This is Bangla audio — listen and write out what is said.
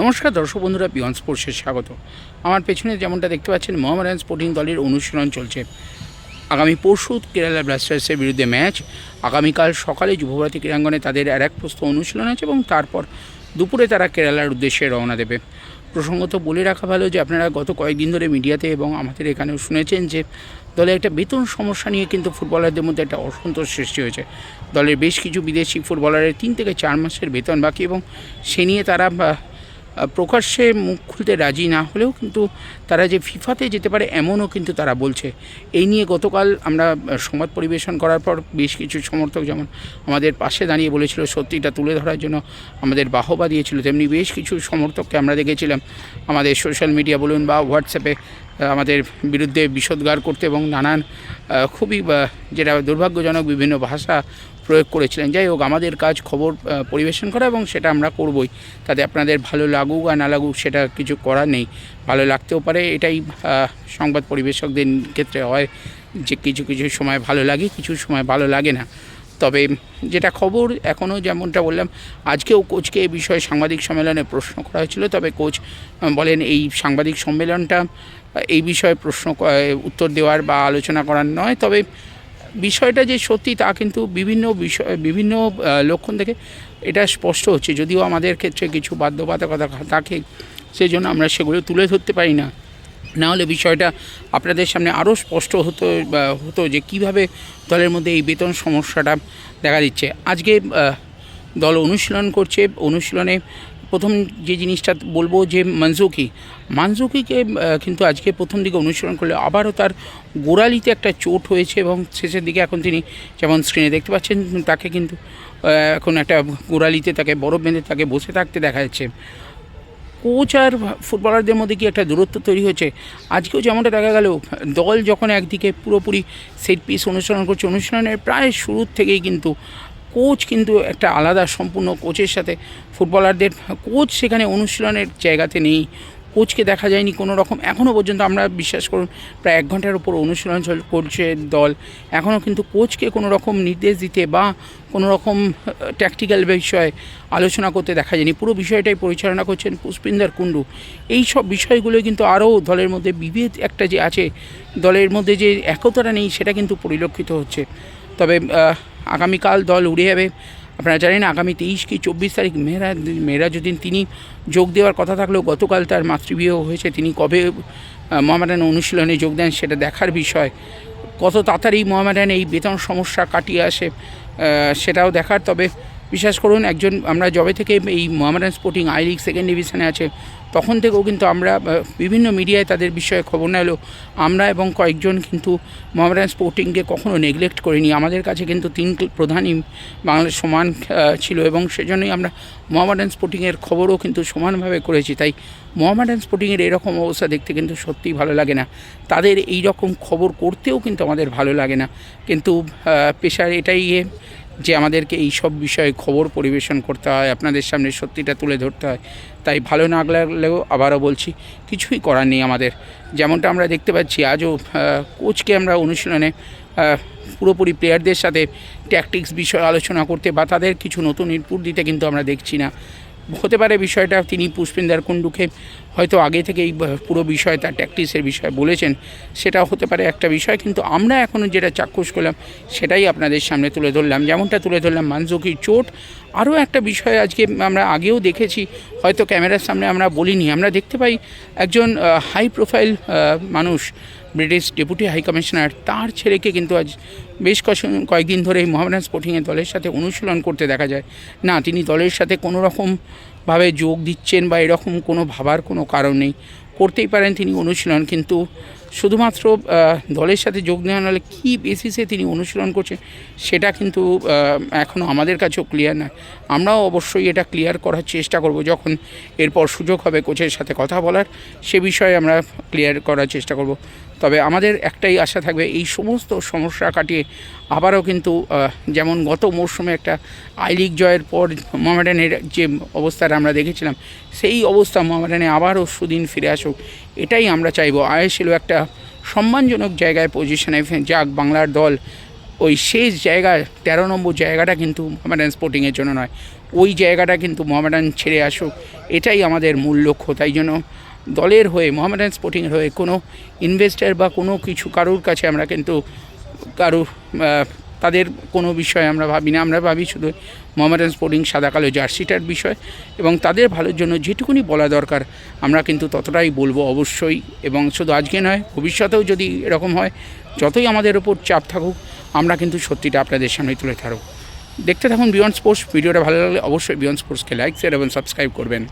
নমস্কার দর্শক বন্ধুরা বিয়ন স্পোর্টসে স্বাগত। আমার পেছনে যেমনটা দেখতে পাচ্ছেন মোহামেডান স্পোর্টিং দলের অনুশীলন চলছে। আগামী পরশু কেরালা ব্লাস্টার্সের বিরুদ্ধে ম্যাচ। আগামীকাল সকালে যুবভারতী ক্রীড়াঙ্গনে তাদের আর এক প্রস্ত অনুশীলন আছে এবং তারপর দুপুরে তারা কেরালার উদ্দেশ্যে রওনা দেবে। প্রসঙ্গত বলে রাখা ভালো যে, আপনারা গত কয়েকদিন ধরে মিডিয়াতে এবং আমাদের এখানেও শুনেছেন যে, দলে একটা বেতন সমস্যা নিয়ে কিন্তু ফুটবলারদের মধ্যে একটা অসন্তোষ সৃষ্টি হয়েছে। দলের বেশ কিছু বিদেশি ফুটবলারের তিন থেকে চার মাসের বেতন বাকি এবং সে নিয়ে তারা প্রকাশ্যে মুখ খুলতে রাজি না হলেও কিন্তু তারা যে ফিফাতে যেতে পারে এমনও কিন্তু তারা বলছে। এই নিয়ে গতকাল আমরা সংবাদ পরিবেশন করার পর বেশ কিছু সমর্থক যেমন আমাদের পাশে দাঁড়িয়ে বলেছিল, সত্যিটা তুলে ধরার জন্য আমাদের বাহবা দিয়েছিল, তেমনি বেশ কিছু সমর্থককে আমরা দেখেছিলাম। আমাদের সোশ্যাল মিডিয়া বলুন বা হোয়াটসঅ্যাপে আমাদের বিরুদ্ধে বিষোদ্গার করতে এবং নানান খুবই যেটা দুর্ভাগ্যজনক বিভিন্ন ভাষা প্রয়োগ করেছিলেন। যাই হোক, আমাদের কাজ খবর পরিবেশন করা এবং সেটা আমরা করবই। তাতে আপনাদের ভালো লাগুক আর না লাগুক সেটা কিছু করার নেই। ভালো লাগতেও পারে, এটাই সংবাদ পরিবেশকদের ক্ষেত্রে হয় যে কিছু কিছু সময় ভালো লাগে, কিছু সময় ভালো লাগে না। তবে যেটা খবর, এখনও যেমনটা বললাম, আজকেও কোচকে এই বিষয়ে সাংবাদিক সম্মেলনে প্রশ্ন করা হয়েছিল। তবে কোচ বলেন এই সাংবাদিক সম্মেলনটা এই বিষয়ে প্রশ্ন উত্তর দেওয়ার বা আলোচনা করার নয়। তবে বিষয়টা যে সত্যি তা কিন্তু বিভিন্ন বিষয়, বিভিন্ন লক্ষণ থেকে এটা স্পষ্ট হচ্ছে। যদিও আমাদের ক্ষেত্রে কিছু বাধ্যবাধকতা থাকে সেই জন্য আমরা সেগুলো তুলে ধরতে পারি না। না হলে বিষয়টা আপনাদের সামনে আরও স্পষ্ট হতো হতো যে কীভাবে দলের মধ্যে এই বেতন সমস্যাটা দেখা দিচ্ছে। আজকে দল অনুশীলন করছে, অনুশীলনে প্রথম যে জিনিসটা বলব যে মনজুকি মানজুকিকে কিন্তু আজকে প্রথম দিকে অনুসরণ করলে আবারও তার গোড়ালিতে একটা চোট হয়েছে এবং শেষের দিকে এখন তিনি যেমন স্ক্রিনে দেখতে পাচ্ছেন, তাকে কিন্তু এখন একটা গোড়ালিতে তাকে বরফ বেঁধে তাকে বসে থাকতে দেখা যাচ্ছে। কোচ আর ফুটবলারদের মধ্যে কি একটা দূরত্ব তৈরি হয়েছে? আজকেও যেমনটা দেখা গেল, দল যখন একদিকে পুরোপুরি সেট পিস অনুসরণ করছে, অনুশীলনের প্রায় শুরুর থেকেই কিন্তু কোচ কিন্তু একটা আলাদা সম্পূর্ণ কোচের সাথে ফুটবলারদের কোচ সেখানে অনুশীলনের জায়গাতে নেই। কোচকে দেখা যায়নি কোনো রকম। এখনও পর্যন্ত আমরা বিশ্বাস করুন প্রায় এক ঘণ্টার উপর অনুশীলন করছে দল। এখনও কিন্তু কোচকে কোনো রকম নির্দেশ দিতে বা কোনো রকম ট্যাকটিক্যাল বিষয়ে আলোচনা করতে দেখা যায়নি। পুরো বিষয়টাই পরিচালনা করছেন পুষ্পিন্দর কুণ্ডু। এই সব বিষয়গুলো কিন্তু আরও দলের মধ্যে বিভেদ একটা যে আছে, দলের মধ্যে যে একতাটা নেই সেটা কিন্তু পরিলক্ষিত হচ্ছে। তবে আগামীকাল দল উড়ে যাবে। আপনারা জানেন আগামী তেইশ কি চব্বিশ তারিখ মেয়েরা মেয়েরাজুদ্দিন তিনি যোগ দেওয়ার কথা থাকলেও গতকাল তার মাতৃবিবাহ হয়েছে। তিনি কবে মহামেডান অনুশীলনে যোগ দেন সেটা দেখার বিষয়। কত তাড়াতাড়ি মহামেডান এই বেতন সমস্যা কাটিয়ে আসে সেটাও দেখার। তবে বিশ্বাস করুন একজন, আমরা জবে থেকে এই Mohammedan Sporting I League second ডিভিশনে আছে, তখন থেকেও কিন্তু আমরা বিভিন্ন মিডিয়ায় তাদের বিষয়ে খবর না আমরা এবং কয়েকজন কিন্তু মোহামেডান স্পোর্টিংকে কখনো নেগলেক্ট করিনি। আমাদের কাছে কিন্তু তিন প্রধানই বাংলাদেশ সমান ছিল এবং সেজন্যই আমরা মোহামেডান স্পোর্টিংয়ের খবরও কিন্তু সমানভাবে করেছি। তাই মোহামেডান স্পোর্টিংয়ের এরকম অবস্থা দেখতে কিন্তু সত্যিই ভালো লাগে না। তাদের এই রকম খবর করতেও কিন্তু আমাদের ভালো লাগে না। কিন্তু পেশার এটাই যে আমাদেরকে এই সব বিষয়ে খবর পরিবেশন করতে হয়, আপনাদের সামনে সত্যিটা তুলে ধরতে হয়, তাই ভালো না লাগলেও আবারও বলছি, কিছুই করার নেই আমাদের। যেমনটা আমরা দেখতে পাচ্ছি, আজও কোচকে আমরা অনুশীলনে পুরোপুরি প্লেয়ারদের সাথে ট্যাকটিক্স বিষয়ে আলোচনা করতে বা তাদের কিছু নতুন ইনপুট দিতে কিন্তু আমরা দেখছি না। হতে পারে বিষয়টা তিনি পুষ্পিন্দার কুণ্ডুকে হয়তো আগে থেকেই ব- পুরো বিষয়, তার ট্যাকটিক্সের বিষয়ে বলেছেন সেটা হতে পারে একটা বিষয়। কিন্তু আমরা এখনও যেটা চাক্ষুষ করলাম, সেটাই আপনাদের সামনে তুলে ধরলাম। যেমনটা তুলে ধরলাম মানজুকির চোট। আরও একটা বিষয় আজকে আমরা আগেও দেখেছি, হয়তো ক্যামেরার সামনে আমরা বলিনি। আমরা দেখতে পাই একজন হাই প্রোফাইল মানুষ ব্রিটিশ ডেপুটি হাই কমিশনার তার ছেলেকে কিন্তু আজ বেশ কয়েক- কয়েকদিন ধরে এই মোহামেডান স্পোর্টিংয়ের দলের সাথে অনুশীলন করতে দেখা যায়। না, তিনি দলের সাথে কোনো রকমভাবে যোগ দিচ্ছেন বা এরকম কোনো ভাবার কোনো কারণ নেই। করতেই পারেন তিনি অনুশীলন, কিন্তু শুধুমাত্র দলের সাথে যোগ দেওয়া নাহলে কী বেসিসে তিনি অনুশীলন করছেন, সেটা কিন্তু এখনও আমাদের কাছেও ক্লিয়ার নয়। আমরাও অবশ্যই এটা ক্লিয়ার করার চেষ্টা করব যখন এরপর সুযোগ হবে কোচের সাথে কথা বলার, সে বিষয়ে আমরা ক্লিয়ার করার চেষ্টা করব। তবে আমাদের একটাই আশা থাকবে, এই সমস্ত সমস্যা কাটিয়ে আবারও কিন্তু যেমন গত মরশুমে একটা আই লিগ জয়ের পর মোহামেডানের যে অবস্থাটা আমরা দেখেছিলাম, সেই অবস্থা মোহামেডানে আবারও সুদিন ফিরে আসুক, এটাই আমরা চাইব। চাইব আইএসএলও একটা সম্মানজনক জায়গায় পজিশনে যাক বাংলার দল ওই শেষ জায়গার তেরো নম্বর জায়গাটা কিন্তু মোহামেডান স্পোর্টিংয়ের জন্য নয়। ওই জায়গাটা কিন্তু মোহামেডান ছেড়ে আসুক এটাই আমাদের মূল লক্ষ্য। তাই জন্য দলের হয়ে মোহামেডান স্পোর্টিংয়ের হয়ে কোনো ইনভেস্টার বা কোনো কিছু কারুর কাছে আমরা কিন্তু কারও আহ, তাদের কোনো বিষয় আমরা ভাবি না। আমরা ভাবি শুধু মোহামেডান স্পোর্টিং সাদা কালো জার্সিটার বিষয় এবং তাদের ভালোর জন্য যেটুকুনি বলা দরকার, আমরা কিন্তু ততটাই বলব অবশ্যই। এবং শুধু আজকে নয়, ভবিষ্যতেও যদি এরকম হয়, যতই আমাদের ওপর চাপ থাকুক, আমরা কিন্তু সত্যিটা আপনাদের সামনে তুলে ধরব। দেখতে থাকুন বিয়ন্ড স্পোর্টস ভিডিওটা ভালো লাগলে অবশ্যই বিয়ন্ড স্পোর্টসকে লাইক শেয়ার এবং সাবস্ক্রাইব করবেন।